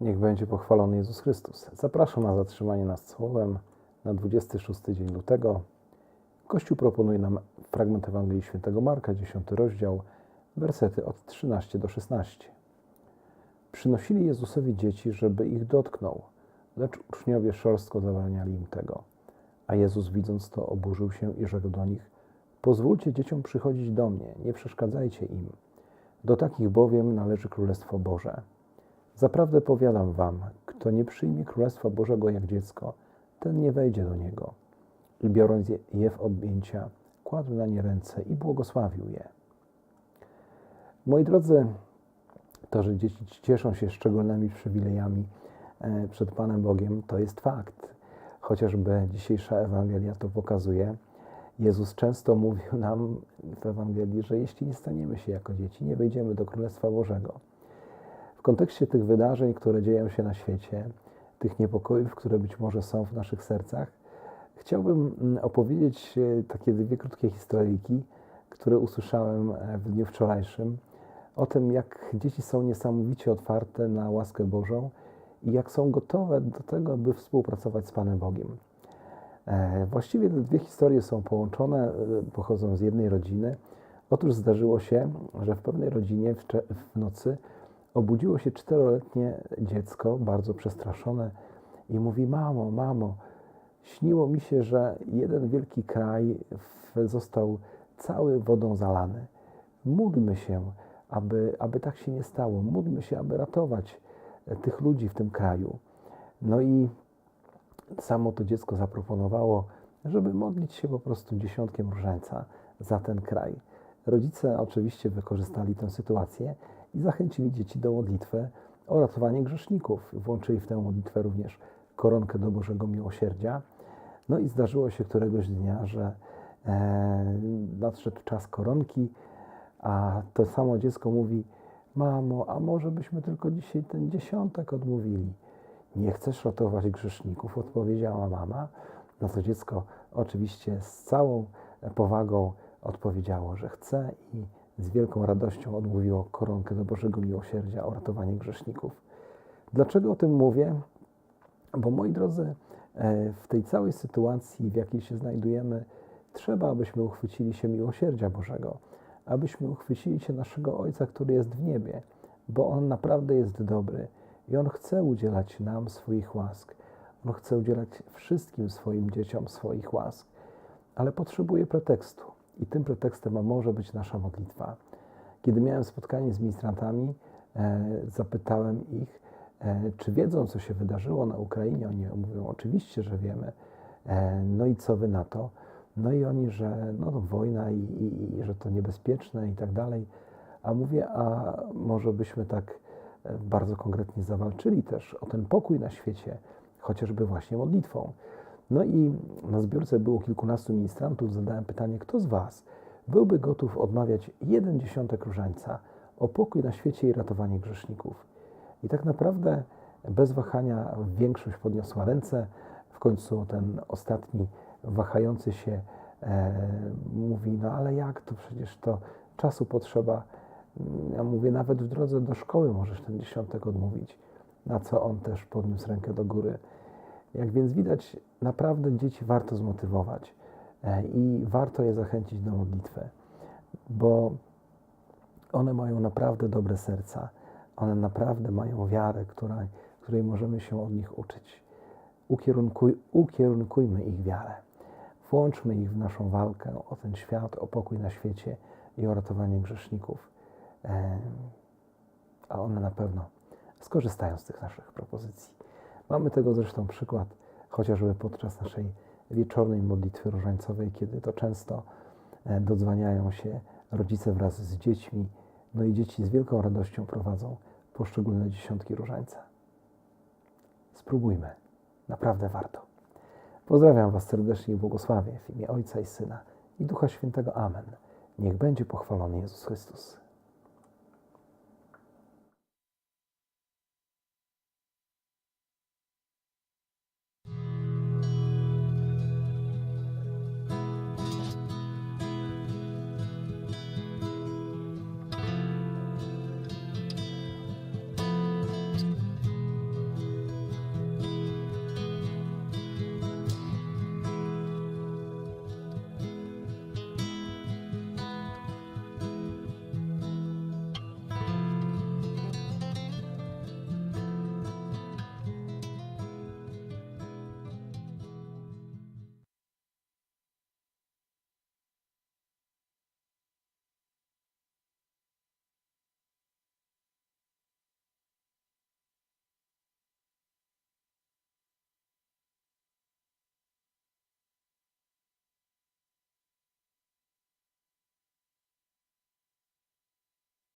Niech będzie pochwalony Jezus Chrystus. Zapraszam na zatrzymanie nad słowem na 26 dzień lutego. Kościół proponuje nam fragment Ewangelii Świętego Marka, 10 rozdział, wersety od 13 do 16. Przynosili Jezusowi dzieci, żeby ich dotknął, lecz uczniowie szorstko zabraniali im tego. A Jezus widząc to oburzył się i rzekł do nich: Pozwólcie dzieciom przychodzić do mnie, nie przeszkadzajcie im. Do takich bowiem należy Królestwo Boże. Zaprawdę powiadam wam, kto nie przyjmie Królestwa Bożego jak dziecko, ten nie wejdzie do niego. I biorąc je- w objęcia, kładł na nie ręce i błogosławił je. Moi drodzy, to, że dzieci cieszą się szczególnymi przywilejami e, przed Panem Bogiem, to jest fakt. Chociażby dzisiejsza Ewangelia to pokazuje. Jezus często mówił nam w Ewangelii, że jeśli nie staniemy się jako dzieci, nie wejdziemy do Królestwa Bożego. Kontekście tych wydarzeń, które dzieją się na świecie, tych niepokojów, które być może są w naszych sercach, chciałbym mm, opowiedzieć e, takie dwie krótkie historyjki, które usłyszałem e, w dniu wczorajszym, o tym, jak dzieci są niesamowicie otwarte na łaskę Bożą i jak są gotowe do tego, by współpracować z Panem Bogiem. E, Właściwie te dwie historie są połączone, pochodzą z jednej rodziny. Otóż zdarzyło się, że w pewnej rodzinie w nocy obudziło się czteroletnie dziecko, bardzo przestraszone, i mówi: Mamo, mamo, śniło mi się, że jeden wielki kraj został cały wodą zalany. Módlmy się, aby, aby tak się nie stało. Módlmy się, aby ratować e, tych ludzi w tym kraju. No i samo to dziecko zaproponowało, żeby modlić się po prostu dziesiątkiem różańca za ten kraj. Rodzice oczywiście wykorzystali tę sytuację i zachęcili dzieci do modlitwy o ratowanie grzeszników. Włączyli w tę modlitwę również koronkę do Bożego Miłosierdzia. No i zdarzyło się któregoś dnia, że e, nadszedł czas koronki, a to samo dziecko mówi: Mamo, a może byśmy tylko dzisiaj ten dziesiątek odmówili? Nie chcesz ratować grzeszników? Odpowiedziała mama. No to dziecko oczywiście z całą powagą odpowiedziało, że chce i z wielką radością odmówiło koronkę do Bożego Miłosierdzia o ratowanie grzeszników. Dlaczego o tym mówię? Bo moi drodzy, e, w tej całej sytuacji, w jakiej się znajdujemy, trzeba, abyśmy uchwycili się miłosierdzia Bożego, abyśmy uchwycili się naszego Ojca, który jest w niebie, bo On naprawdę jest dobry i On chce udzielać nam swoich łask. On chce udzielać wszystkim swoim dzieciom swoich łask, ale potrzebuje pretekstu. I tym pretekstem może być nasza modlitwa. Kiedy miałem spotkanie z ministrantami, e, zapytałem ich, e, czy wiedzą, co się wydarzyło na Ukrainie. Oni mówią, oczywiście, że wiemy. E, no i co wy na to? No i oni, że no, no, wojna i, i, i że to niebezpieczne i tak dalej. A mówię, a może byśmy tak bardzo konkretnie zawalczyli też o ten pokój na świecie, chociażby właśnie modlitwą. No i na zbiórce było kilkunastu ministrantów. Zadałem pytanie, kto z Was byłby gotów odmawiać jeden dziesiątek różańca o pokój na świecie i ratowanie grzeszników? I tak naprawdę bez wahania większość podniosła ręce. W końcu ten ostatni wahający się e, mówi, no ale jak to przecież to czasu potrzeba. Ja mówię, nawet w drodze do szkoły możesz ten dziesiątek odmówić. Na co on też podniósł rękę do góry. Jak więc widać, naprawdę dzieci warto zmotywować e, i warto je zachęcić do modlitwy, bo one mają naprawdę dobre serca, one naprawdę mają wiarę, która, której możemy się od nich uczyć. Ukierunkuj, ukierunkujmy ich wiarę, włączmy ich w naszą walkę o ten świat, o pokój na świecie i o ratowanie grzeszników, e, a one na pewno skorzystają z tych naszych propozycji. Mamy tego zresztą przykład chociażby podczas naszej wieczornej modlitwy różańcowej, kiedy to często e, dodzwaniają się rodzice wraz z dziećmi, no i dzieci z wielką radością prowadzą poszczególne dziesiątki różańca. Spróbujmy, naprawdę warto. Pozdrawiam Was serdecznie i błogosławię w imię Ojca i Syna i Ducha Świętego. Amen. Niech będzie pochwalony Jezus Chrystus.